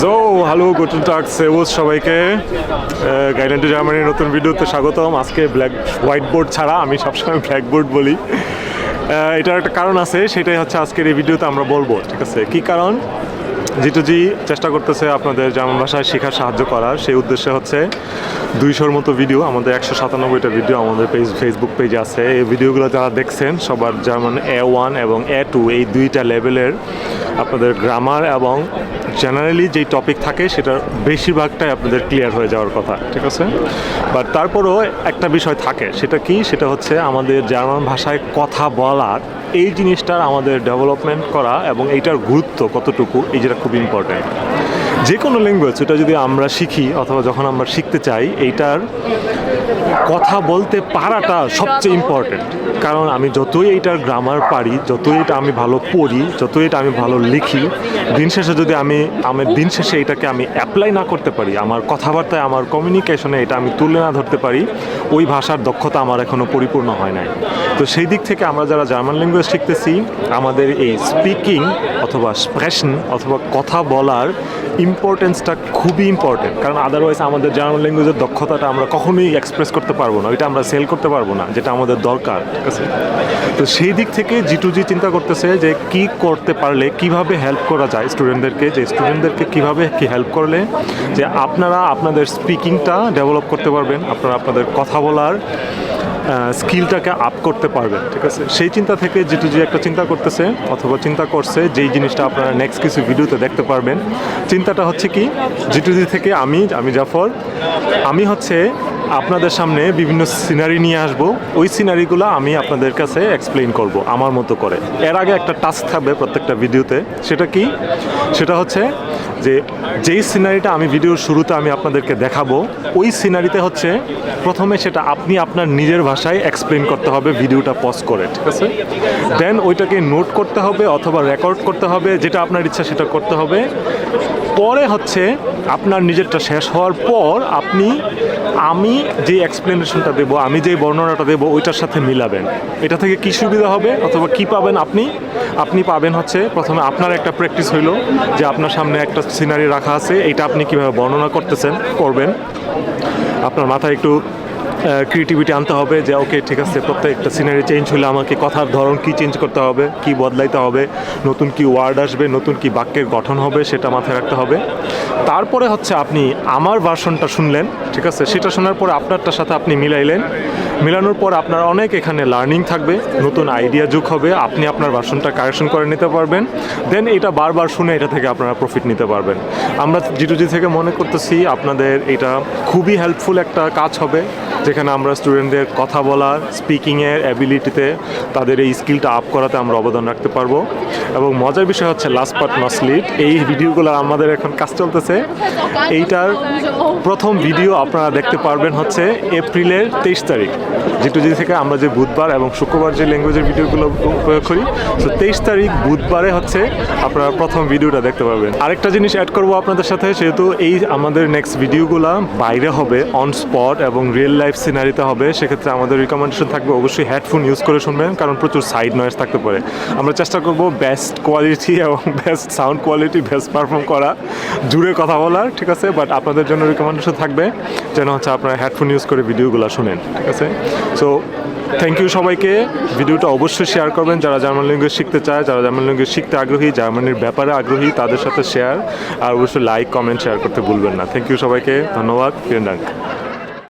So hello good টাক সেবুজ সবাইকে। গাইডেন two জার্মানির নতুন ভিডিওতে স্বাগতম। আজকে ব্ল্যাক হোয়াইট বোর্ড ছাড়া আমি সবসময় ব্ল্যাক বোর্ড বলি এটার একটা কারণ আছে, সেটাই হচ্ছে আজকের এই ভিডিওতে আমরা বলব, ঠিক আছে? কি কারণ? জিটু জি চেষ্টা করতেছে আপনাদের জার্মান ভাষায় শেখার সাহায্য করার, সেই উদ্দেশ্যে হচ্ছে দুইশোর মতো ভিডিও আমাদের একশো সাতানব্বইটা ভিডিও আমাদের পেজ ফেসবুক পেজে আছে। এই ভিডিওগুলো যারা দেখছেন, সবার জার্মান এ ওয়ান এবং এ টু এই দুইটা লেভেলের আপনাদের গ্রামার এবং জেনারেলি যেই টপিক থাকে, সেটার বেশিরভাগটাই আপনাদের ক্লিয়ার হয়ে যাওয়ার কথা, ঠিক আছে? বাট তারপরও একটা বিষয় থাকে, সেটা কি? সেটা হচ্ছে আমাদের জার্মান ভাষায় কথা বলার এই জিনিসটার আমাদের ডেভেলপমেন্ট করা এবং এইটার গুরুত্ব কতটুকু, এই যেটা খুব ইম্পর্টেন্ট যে কোনো ল্যাঙ্গুয়েজ এটা যদি আমরা শিখি, অথবা যখন আমরা শিখতে চাই, এইটার কথা বলতে পারাটা সবচেয়ে ইম্পর্টেন্ট কারণ আমি যতই এইটার গ্রামার পারি, যতই এটা আমি ভালো পড়ি, যতই এটা আমি ভালো লিখি, দিন শেষে যদি আমি আমার দিন শেষে এটাকে আমি অ্যাপ্লাই না করতে পারি, আমার কথাবার্তায়, আমার কমিউনিকেশনে এটা আমি তুলে না ধরতে পারি, ওই ভাষার দক্ষতা আমার এখনও পরিপূর্ণ হয় নাই। তো সেই দিক থেকে আমরা যারা জার্মান ল্যাঙ্গুয়েজ শিখতেছি, আমাদের এই স্পিকিং অথবা স্প্রেশন অথবা কথা বলার ইম্পর্টেন্সটা খুবই ইম্পর্টেন্ট কারণ আদারওয়াইজ আমাদের জার্মান ল্যাঙ্গুয়েজের দক্ষতাটা আমরা কখনোই এক্সপ্রেস করতে পারব না, ওইটা আমরা সেল করতে পারব না, যেটা আমাদের দরকার, ঠিক আছে? তো সেই দিক থেকে জি টু জি চিন্তা করতেছে যে কি করতে পারলে, কীভাবে হেল্প করা যায় স্টুডেন্টদেরকে যে স্টুডেন্টদেরকে কীভাবে কি হেল্প করলে, যে আপনারা আপনাদের স্পিকিংটা ডেভেলপ করতে পারবেন, আপনারা আপনাদের কথা বলার স্কিলটাকে আপ করতে পারবেন, ঠিক আছে? সেই চিন্তা থেকে যেটু যে একটা চিন্তা করতেছে, অথবা চিন্তা করছে যেই জিনিসটা আপনারা নেক্সট কিছু ভিডিওতে দেখতে পারবেন। চিন্তাটা হচ্ছে কি জিটুজি থেকে আমি আমি জাফর, আমি হচ্ছে আপনাদের সামনে বিভিন্ন সিনারি নিয়ে আসব। ওই সিনারিগুলো আমি আপনাদের কাছে এক্সপ্লেইন করব, আমার মতো করে। এর আগে একটা টাস্ক থাকবে প্রত্যেকটা ভিডিওতে সেটা কি? সেটা হচ্ছে যে যেই সিনারিটা আমি ভিডিওর শুরুতে আমি আপনাদেরকে দেখাবো, ওই সিনারিতে হচ্ছে প্রথমে সেটা আপনি আপনার নিজের ভাষায় এক্সপ্লেন করতে হবে ভিডিওটা পজ করে, ঠিক আছে? দেন ওইটাকে নোট করতে হবে অথবা রেকর্ড করতে হবে, যেটা আপনার ইচ্ছা সেটা করতে হবে। পরে হচ্ছে আপনার নিজেরটা শেষ হওয়ার পর আপনি, আমি যে এক্সপ্লেনেশনটা দেবো, আমি যে বর্ণনাটা দেবো, ওইটার সাথে মিলাবেন। এটা থেকে কি সুবিধা হবে অথবা কি পাবেন আপনি? আপনি পাবেন হচ্ছে প্রথমে আপনার একটা প্র্যাকটিস হইল যে আপনার সামনে একটা সিনারি রাখা আছে এটা আপনি কীভাবে বর্ণনা করতেছেন, করবেন। আপনার মাথায় একটু ক্রিয়েটিভিটি আনতে হবে যে ওকে ঠিক আছে, প্রত্যেকটা সিনারি চেঞ্জ হলে আমাকে কথার ধরন কি চেঞ্জ করতে হবে, কি বদলাইতে হবে, নতুন কি ওয়ার্ড আসবে, নতুন কি বাক্যের গঠন হবে, সেটা মাথায় রাখতে হবে। তারপরে হচ্ছে আপনি আমার ভার্সনটা শুনলেন, ঠিক আছে? সেটা শোনার পরে আপনারটার সাথে আপনি মিলাইলেন। মিলানোর পর আপনার অনেক এখানে লার্নিং থাকবে, নতুন আইডিয়া যোগ হবে, আপনি আপনার ভার্সনটা কারেকশন করে নিতে পারবেন। দেন এটা বারবার শুনে এটা থেকে আপনারা প্রফিট নিতে পারবেন। আমরা জিটুজি থেকে মনে করতেছি আপনাদের এটা খুবই হেল্পফুল একটা কাজ হবে। যেখানে আমরা স্টুডেন্টদের কথা বলার স্পিকিংয়ের অ্যাবিলিটিতে তাদের এই স্কিলটা আপ করাতে আমরা অবদান রাখতে পারব। এবং মজার বিষয় হচ্ছে লাস্ট পার্ট নসলিট এই ভিডিওগুলো আমাদের এখন কাজ চলতেছে। এইটার প্রথম ভিডিও আপনারা দেখতে পারবেন হচ্ছে এপ্রিলের তেইশ তারিখ। যে থেকে আমরা যে বুধবার এবং শুক্রবার যে ল্যাঙ্গুয়েজের ভিডিওগুলো প্রয়োগ করি, তো তেইশ তারিখ বুধবারে হচ্ছে আপনারা প্রথম ভিডিওটা দেখতে পাবেন আরেকটা জিনিস অ্যাড করব আপনাদের সাথে, সেহেতু এই আমাদের নেক্সট ভিডিওগুলো বাইরে হবে অন স্পট এবং রিয়েল লাইফ সিনারিতে হবে, সেক্ষেত্রে আমাদের রিকমেন্ডেশন থাকবে অবশ্যই হেডফোন ইউজ করে শুনবেন, কারণ প্রচুর সাইড নয়েজ থাকতে পারে। আমরা চেষ্টা করব বেস্ট কোয়ালিটি এবং best sound quality best perform করা। জুড়ে কথা বলার, ঠিক আছে? বাট আপনাদের জন্য রিকমেন্ডেশন থাকবে যেন হচ্ছে আপনারা হেডফোন ইউজ করে ভিডিওগুলো শুনেন, ঠিক আছে? সো থ্যাংক ইউ সবাইকে। ভিডিওটা অবশ্যই শেয়ার করবেন। যারা জার্মান ল্যাঙ্গুয়েজ শিখতে চায়, যারা জার্মান ল্যাঙ্গুয়েজ শিখতে আগ্রহী জার্মানির ব্যাপারে আগ্রহী, তাদের সাথে শেয়ার আর অবশ্যই লাইক কমেন্ট শেয়ার করতে ভুলবেন না। থ্যাংক ইউ সবাইকে। ধন্যবাদ। ফিরেন